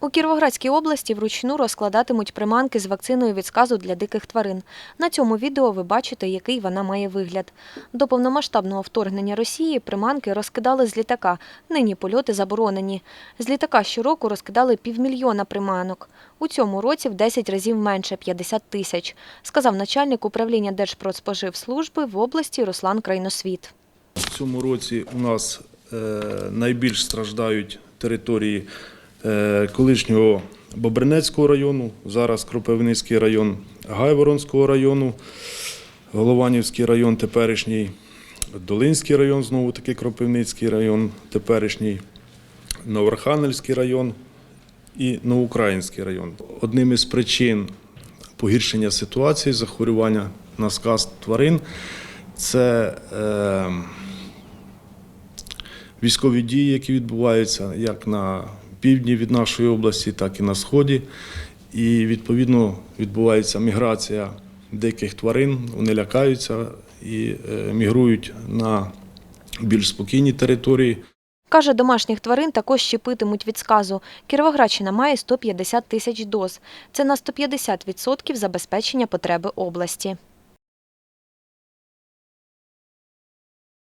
У Кіровоградській області вручну розкладатимуть приманки з вакциною від сказу для диких тварин. На цьому відео ви бачите, який вона має вигляд. До повномасштабного вторгнення Росії приманки розкидали з літака. Нині польоти заборонені. З літака щороку розкидали півмільйона приманок. У цьому році в 10 разів менше 50 тисяч, сказав начальник управління Держпродспоживслужби в області Руслан Крайносвіт. В цьому році у нас е, найбільш страждають території колишнього Бобринецького району, зараз Кропивницький район, Гайворонського району, Голованівський район теперішній, Долинський район, знову таки Кропивницький район теперішній, Новоархангельський район і Новоукраїнський район. Одним із причин погіршення ситуації захворювання на сказ тварин це е, військові дії, які відбуваються як на півдні від нашої області, так і на сході. І відповідно відбувається міграція диких тварин, вони лякаються і е, мігрують на більш спокійні території. Каже, домашніх тварин також щепитимуть від сказу. Кіровоградщина має 150 тисяч доз. Це на 150% забезпечення потреби області.